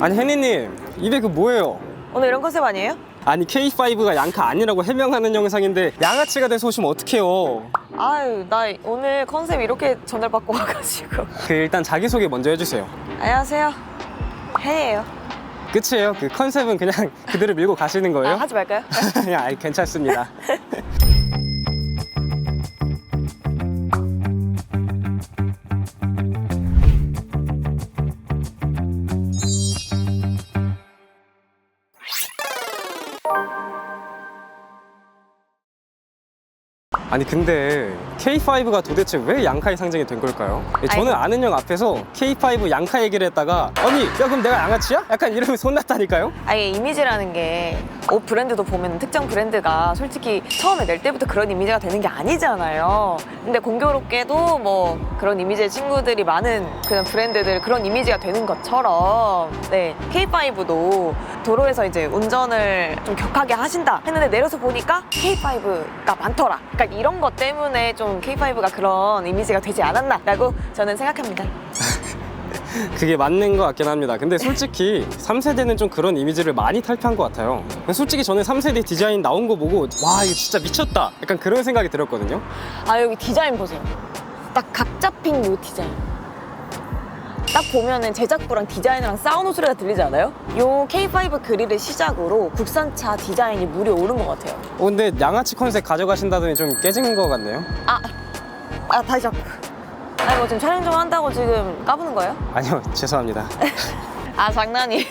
아니 혜니님 입에 그 뭐예요? 오늘 이런 컨셉 아니에요? 아니 K5가 양카 아니라고 해명하는 영상인데 양아치가 돼서 오시면 어떡해요 아유 나 오늘 컨셉 이렇게 전달받고 와가지고 그 일단 자기소개 먼저 해주세요 안녕하세요 혜예요 끝이에요 그 컨셉은 그냥 그대로 밀고 가시는 거예요? 아, 하지 말까요? 그냥 아이 괜찮습니다 아니 근데 K5가 도대체 왜 양카의 상징이 된 걸까요? 저는 아이고. 아는 형 앞에서 K5 양카 얘기를 했다가 아니 야 그럼 내가 양아치야? 약간 이러면서 혼났다니까요? 아예 이미지라는 게 옷 브랜드도 보면 특정 브랜드가 솔직히 처음에 낼 때부터 그런 이미지가 되는 게 아니잖아요. 근데 공교롭게도 뭐 그런 이미지의 친구들이 많은 그런 브랜드들 그런 이미지가 되는 것처럼 네 K5도 도로에서 이제 운전을 좀 격하게 하신다 했는데 내려서 보니까 K5가 많더라. 그러니까 이런 것 때문에 좀 K5가 그런 이미지가 되지 않았나라고 저는 생각합니다. 그게 맞는 것 같긴 합니다. 근데 솔직히 3세대는 좀 그런 이미지를 많이 탈피한 것 같아요. 솔직히 저는 3세대 디자인 나온 거 보고 와 이거 진짜 미쳤다. 약간 그런 생각이 들었거든요. 아 여기 디자인 보세요. 딱 각 잡힌 요 디자인. 딱 보면은 제작부랑 디자이너랑 싸우는 소리가 들리지 않아요? 요 K5 그릴을 시작으로 국산차 디자인이 물이 오른 것 같아요. 어, 근데 양아치 컨셉 가져가신다더니 좀 깨진 것 같네요. 아, 아 다시 잡고. 아니 뭐 지금 촬영 좀 한다고 지금 까부는 거예요? 아니요 죄송합니다. 아 장난이에요.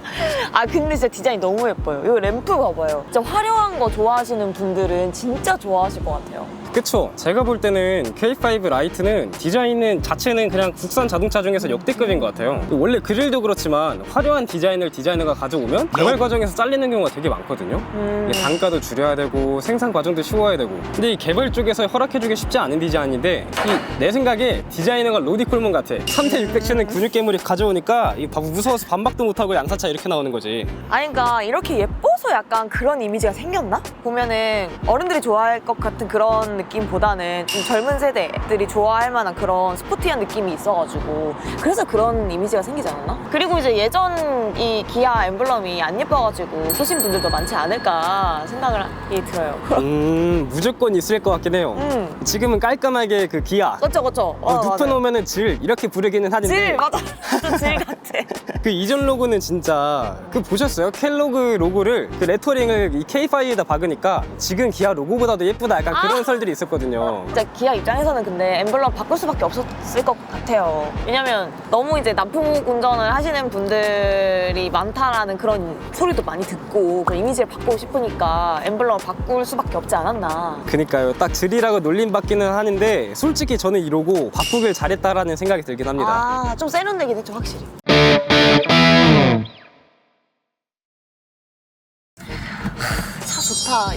아 근데 진짜 디자인 너무 예뻐요. 이 램프 봐봐요. 진짜 화려한 거 좋아하시는 분들은 진짜 좋아하실 것 같아요. 그쵸? 제가 볼 때는 K5 라이트는 디자인은 자체는 그냥 국산 자동차 중에서 역대급인 것 같아요. 원래 그릴도 그렇지만 화려한 디자인을 디자이너가 가져오면 개발 과정에서 잘리는 경우가 되게 많거든요. 음. 단가도 줄여야 되고 생산 과정도 쉬워야 되고 근데 이 개발 쪽에서 허락해주기 쉽지 않은 디자인인데 이 내 생각에 디자이너가 로디 콜몬 같아 3대 600층은 근육 괴물이 가져오니까 이 바- 무서워서 반박도 못하고 양사차 이렇게 나오는 거지 아니 그러니까 이렇게 예뻐서 약간 그런 이미지가 생겼나? 보면은 어른들이 좋아할 것 같은 그런 느낌보다는 좀 젊은 세대들이 좋아할 만한 그런 스포티한 느낌이 있어가지고 그래서 그런 이미지가 생기지 않았나? 그리고 이제 예전 이 기아 엠블럼이 안 예뻐가지고 쏘신 분들도 많지 않을까 생각을 이 들어요. 음 무조건 있을 것 같긴 해요 음, 지금은 깔끔하게 그 기아 그쵸 그쵸. 어, 맞아요. 눕혀놓으면은 질 이렇게 부르기는 하는데 질 맞아. 진짜 질 같아. 그 이전 로고는 진짜 그 보셨어요? 켈로그 로고를 그 레터링을 이 K5에다 박으니까 지금 기아 로고보다도 예쁘다 약간 그런 아! 설들이 있었거든요 진짜 기아 입장에서는 근데 엠블럼 바꿀 수밖에 없었을 것 같아요. 왜냐면 너무 이제 난폭 운전을 하시는 분들이 많다라는 그런 소리도 많이 듣고 그 이미지를 바꾸고 싶으니까 엠블럼 바꿀 수밖에 없지 않았나. 그니까요 딱 질이라고 놀림받기는 하는데 솔직히 저는 이 로고 바꾸길 잘했다라는 생각이 들긴 합니다 아, 좀 세련되긴 했죠, 확실히.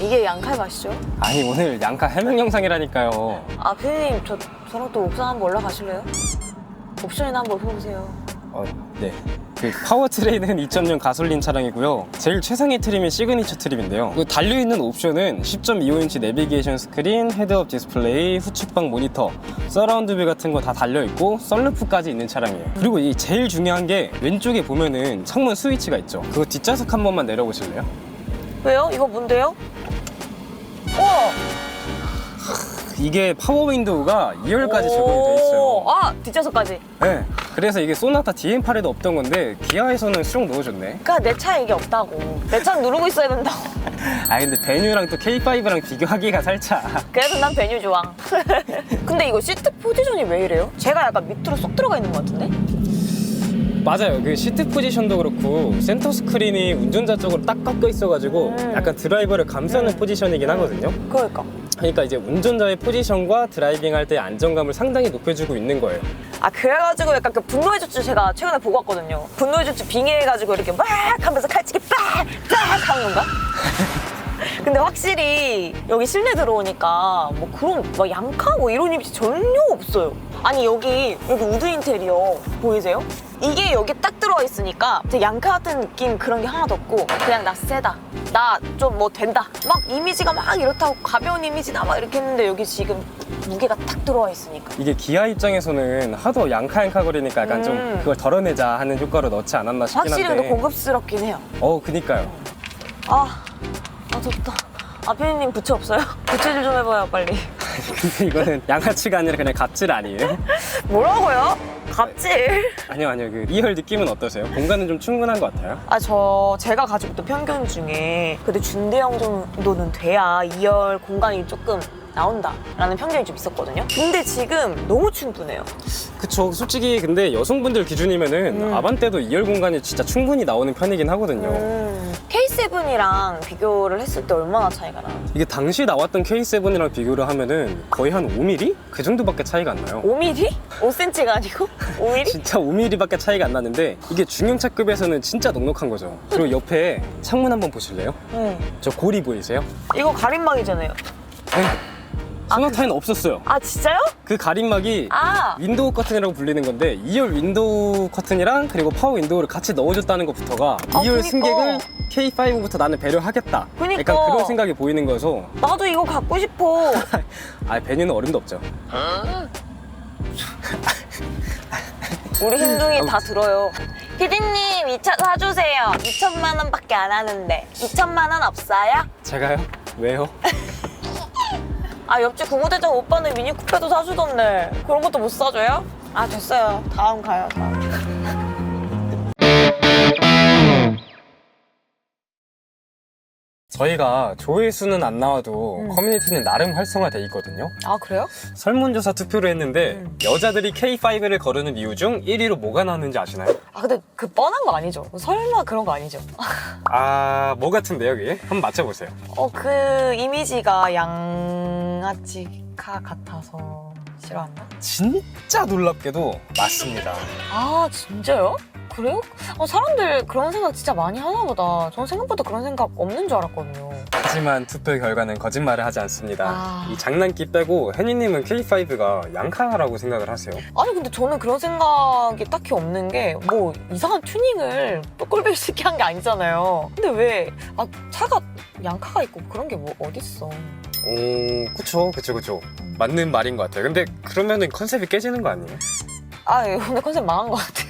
이게 양칼 맛이죠? 아니 오늘 양카 해명 영상이라니까요 아, 피디님, 저, 저랑 또 옥상 한번 올라가실래요? 옵션이나 한번 보세요. 어, 네. 그 파워트레인은 2.0 가솔린 차량이고요. 제일 최상의 트림이 시그니처 트림인데요. 그 달려있는 옵션은 10.25인치 내비게이션 스크린, 헤드업 디스플레이, 후측방 모니터, 서라운드 뷰 같은 거 다 달려있고 썬루프까지 있는 차량이에요. 그리고 이 제일 중요한 게 왼쪽에 보면은 창문 스위치가 있죠. 그거 뒷좌석 한 번만 내려보실래요? 왜요? 이거 뭔데요? 우와! 이게 파워 윈도우가 2열까지 적용이 돼 있어요. 아, 뒷좌석까지. 네. 그래서 이게 소나타 DM8에도 없던 건데 기아에서는 수령 넣어줬네. 그러니까 내 차에 이게 없다고. 내 차는 누르고 있어야 된다고. 아 근데 베뉴랑 또 K5랑 비교하기가 살짝 그래도 난 베뉴 좋아. 근데 이거 시트 포지션이 왜 이래요? 제가 약간 밑으로 쏙 들어가 있는 것 같은데? 맞아요. 그 시트 포지션도 그렇고 센터 스크린이 운전자 쪽으로 딱 꺾여 있어가지고 음. 약간 드라이버를 감싸는 음. 포지션이긴 하거든요. 그러니까. 그러니까 이제 운전자의 포지션과 드라이빙 할 때 안정감을 상당히 높여주고 있는 거예요. 아 그래가지고 약간 그 분노의 주주 제가 최근에 보고 왔거든요. 분노의 주주 빙의해가지고 이렇게 막 하면서 칼치기 빡빡 하는 건가? 근데 확실히 여기 실내 들어오니까 뭐 그런 막 양카 뭐 이런 이미지 전혀 없어요. 아니 여기 여기 우드 인테리어 보이세요? 이게 여기 딱 들어와 있으니까 양카 같은 느낌 그런 게 하나도 없고 그냥 나 세다 나 좀 뭐 된다. 막 이미지가 막 이렇다고 가벼운 이미지다 막 이렇게 했는데 여기 지금 무게가 탁 들어와 있으니까. 이게 기아 입장에서는 하도 양카양카 거리니까 약간 좀 음. 그걸 덜어내자 하는 효과로 넣지 않았나 싶긴 확실히 고급스럽긴 해요. 어 그니까요 아, 아 덥다. 아 피디님 부츠 없어요? 부츠질 좀 해봐요 빨리. 근데 이거는 양아치가 아니라 그냥 갑질 아니에요? 뭐라고요? 갑질? 아니요 아니요 그 2열 느낌은 어떠세요? 공간은 좀 충분한 것 같아요 아 저 제가 가지고 있던 편견 중에 그래도 준대형 정도는 돼야 2열 공간이 조금 나온다라는 편견이 좀 있었거든요. 근데 지금 너무 충분해요. 그쵸 솔직히 근데 여성분들 기준이면은 음. 아반떼도 2열 공간이 진짜 충분히 나오는 편이긴 하거든요 음, K7이랑 비교를 했을 때 얼마나 차이가 나요? 이게 당시 나왔던 K7이랑 비교를 하면은 거의 한 5mm? 그 정도밖에 차이가 안 나요 5mm? 5cm가 아니고 5mm? 진짜 5mm밖에 차이가 안 나는데 이게 중형차급에서는 진짜 넉넉한 거죠 그리고 옆에 창문 한번 보실래요? 네. 저 고리 보이세요? 이거 가림막이잖아요. 네. 소나타에는 없었어요 아 진짜요? 그 가림막이 아 윈도우 커튼이라고 불리는 건데 2열 윈도우 커튼이랑 그리고 파워 윈도우를 같이 넣어줬다는 것부터가 2열 그니까. 승객을 K5부터 나는 배려하겠다 그니까. 약간 그런 생각이 보이는 거여서 나도 이거 갖고 싶어. 아 배뉴는 어림도 없죠 우리 흰둥이 다 들어요. 피디님 2차 사주세요. 2천만 원밖에 안 하는데 2천만 원 없어요? 제가요? 왜요? 아 옆집 구구대장 오빠는 미니 쿠페도 사주던데 그런 것도 못 사줘요? 아 됐어요. 다음 가요. 다음. 저희가 조회수는 안 나와도 음. 커뮤니티는 나름 활성화돼 있거든요 아 그래요? 설문조사 투표를 했는데 음. 여자들이 K5를 거르는 이유 중 1위로 뭐가 나왔는지 아시나요? 아 근데 그 뻔한 거 아니죠? 설마 그런 거 아니죠? 아, 뭐 같은데요, 그게? 한번 맞춰보세요. 어 그 이미지가 양 아치카 같아서 싫어한다? 진짜 놀랍게도 맞습니다. 아 진짜요? 그래요? 어, 사람들 그런 생각 진짜 많이 하나 보다. 저는 생각보다 그런 생각 없는 줄 알았거든요. 하지만 투표 결과는 거짓말을 하지 않습니다. 아. 이 장난기 빼고 혜니님은 K5가 양카라고 생각을 하세요. 아니 근데 저는 그런 생각이 딱히 없는 게 뭐 이상한 튜닝을 쉽게 한 게 아니잖아요. 근데 왜 아, 차가 양카가 있고 그런 게 뭐 어딨어. 오, 그쵸, 그쵸, 그쵸. 맞는 말인 것 같아요. 근데 그러면은 컨셉이 깨지는 거 아니에요? 아 예, 오늘 컨셉 망한 것 같아요.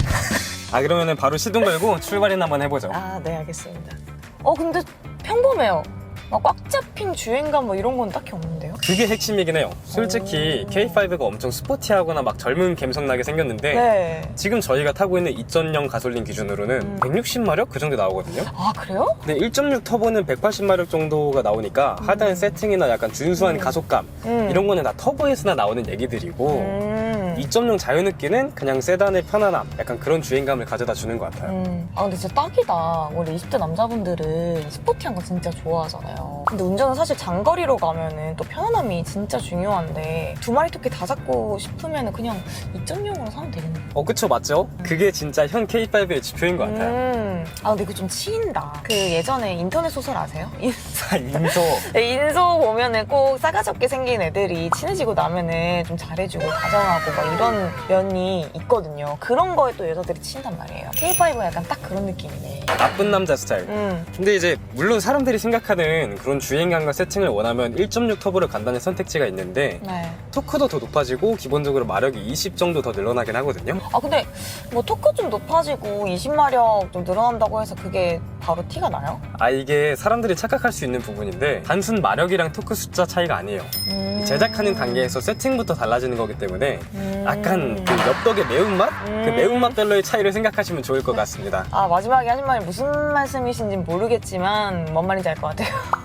아, 그러면은 바로 시동 걸고 출발이나 한번 해보죠. 아 네 알겠습니다. 어 근데 평범해요. 막 꽉 잡힌 주행감 뭐 이런 건 딱히 없는데요? 그게 핵심이긴 해요. 솔직히 오. K5가 엄청 스포티하거나 막 젊은 감성나게 생겼는데 네. 지금 저희가 타고 있는 2.0 가솔린 기준으로는 음. 160마력 그 정도 나오거든요. 아 그래요? 근데 1.6 터보는 180마력 정도가 나오니까 하단 세팅이나 약간 준수한 음. 가속감 음. 이런 거는 다 터보에서나 나오는 얘기들이고 음. 2.0 자유느끼는 그냥 세단의 편안함 약간 그런 주행감을 가져다 주는 것 같아요. 음. 아 근데 진짜 딱이다. 원래 20대 남자분들은 스포티한 거 진짜 좋아하잖아요. 근데 운전은 사실 장거리로 가면은 또 편안함이 진짜 중요한데 두 마리 토끼 다 잡고 싶으면 그냥 2.0으로 사면 되겠네. 어 그쵸 맞죠? 그게 진짜 현 K5의 지표인 것 같아요. 음. 아 근데 이거 좀 치인다. 그 예전에 인터넷 소설 아세요? 인소 네, 인소 보면은 꼭 싸가지 없게 생긴 애들이 친해지고 나면은 좀 잘해주고 다정하고 막 이런 면이 있거든요. 그런 거에 또 여자들이 친단 말이에요. K5가 약간 딱 그런 느낌이네. 나쁜 남자 스타일. 음. 근데 이제 물론 사람들이 생각하는 그런 주행감과 세팅을 원하면 1.6 터보를 간다는 선택지가 있는데 네. 토크도 더 높아지고 기본적으로 마력이 20 정도 더 늘어나긴 하거든요. 아 근데 뭐 토크 좀 높아지고 20마력 좀 늘어난다고 해서 그게 바로 티가 나요? 아 이게 사람들이 착각할 수 있는 부분인데 단순 마력이랑 토크 숫자 차이가 아니에요. 음. 제작하는 단계에서 세팅부터 달라지는 거기 때문에 음. 약간 그 엽떡의 매운맛? 그 음. 매운맛 별로의 차이를 생각하시면 좋을 것 같습니다. 아 마지막에 하신 말이 무슨 말씀이신지 모르겠지만 뭔 말인지 알 것 같아요.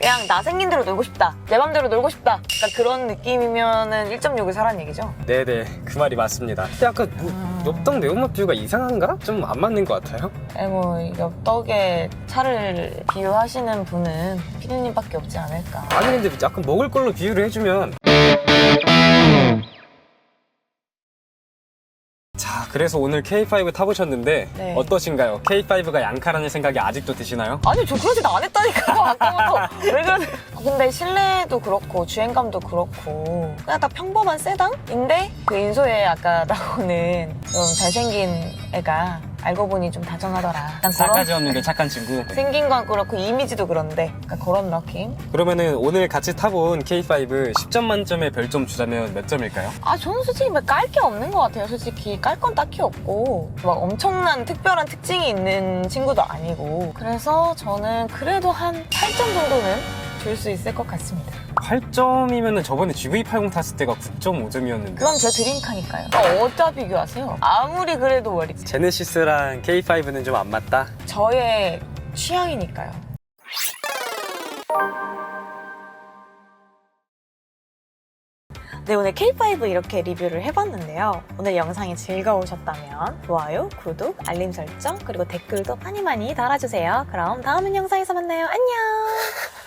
그냥 나 생긴 대로 놀고 싶다. 내 맘대로 놀고 싶다. 약간 그런 느낌이면은 1.6을 사라는 얘기죠. 네네 그 말이 맞습니다. 근데 아까 뭐 엽떡 매운맛 비유가 이상한가? 좀 안 맞는 것 같아요. 에, 뭐 엽떡에 차를 비유하시는 분은 피디님밖에 없지 않을까. 아니 근데 약간 먹을 걸로 비유를 해주면 자 그래서 오늘 K5 타보셨는데 네. 어떠신가요? K5가 양카라는 생각이 아직도 드시나요? 아니 저 그러지도 안 했다니까요 아까부터 왜 그러세요 근데 실내도 그렇고 주행감도 그렇고 그냥 딱 평범한 세단인데 그 인소에 아까 나오는 좀 잘생긴 애가 알고 보니 좀 다정하더라. 약간 그런 싸가지 없는데 착한 친구. 생긴 건 그렇고 이미지도 그런데 약간 그런 느낌? 그러면은 오늘 같이 타본 K5 10점 만점에 별점 주자면 몇 점일까요? 아 저는 솔직히 깔게 없는 것 같아요. 솔직히 깔 건 딱히 없고 막 엄청난 특별한 특징이 있는 친구도 아니고 그래서 저는 그래도 한 8점 정도는 줄 수 있을 것 같습니다. 8점이면은 저번에 GV80 탔을 때가 9.5점이었는데 그건 제 드림카니까요. 아, 어디다 비교하세요? 아무리 그래도 머리 제네시스랑 K5는 좀 안 맞다? 저의 취향이니까요. 네, 오늘 K5 이렇게 리뷰를 해봤는데요. 오늘 영상이 즐거우셨다면 좋아요, 구독, 알림 설정, 그리고 댓글도 많이 많이 달아주세요. 그럼 다음 영상에서 만나요. 안녕!